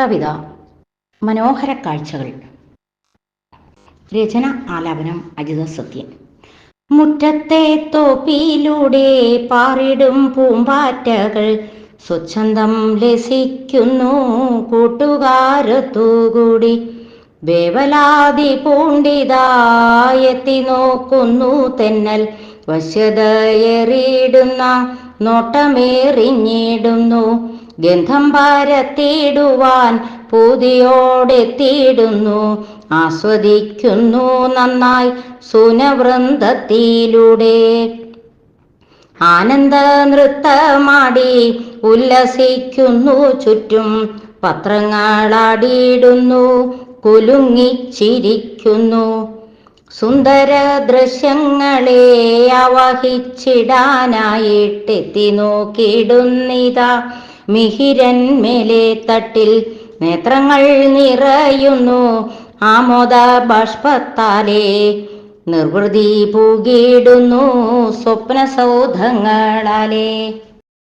കവിത മനോഹര കാഴ്ചകൾ. രചന ആലാപനം അജിത സത്യൻ. മുറ്റത്തെ തോപ്പിയിലൂടെ പാറിടും പൂമ്പാറ്റകൾ സ്വച്ഛന്തം ലസിക്കുന്നു കൂട്ടുകാരത്തുകൂടി. വേവലാതി പൂണ്ടിതായെത്തി നോക്കുന്നു തെന്നൽ വശ്യതയേറിയിടുന്ന നോട്ടമേറിഞ്ഞിടുന്നു. ഗന്ധം പരത്തിടുവാൻ പൂതിയോടെത്തിയിടുന്നു ആസ്വദിക്കുന്നു നന്നായി സുനവൃന്ദത്തിലൂടെ. ആനന്ദ നൃത്തമാടി ഉല്ലസിക്കുന്നു ചുറ്റും പത്രങ്ങളാടിയിടുന്നു കുലുങ്ങിച്ചിരിക്കുന്നു. സുന്ദര ദൃശ്യങ്ങളെ അവഹിച്ചിടാനായിട്ടെത്തി നോക്കിയിടുന്നിതാ. മിഹിരന്മേലെ തട്ടിൽ നേത്രങ്ങൾ നിറയുന്നു. ആമോദ ബാഷ്പത്താലേ നിർവൃതി പൂകിയിടുന്നു സ്വപ്ന സൗധങ്ങളാലേ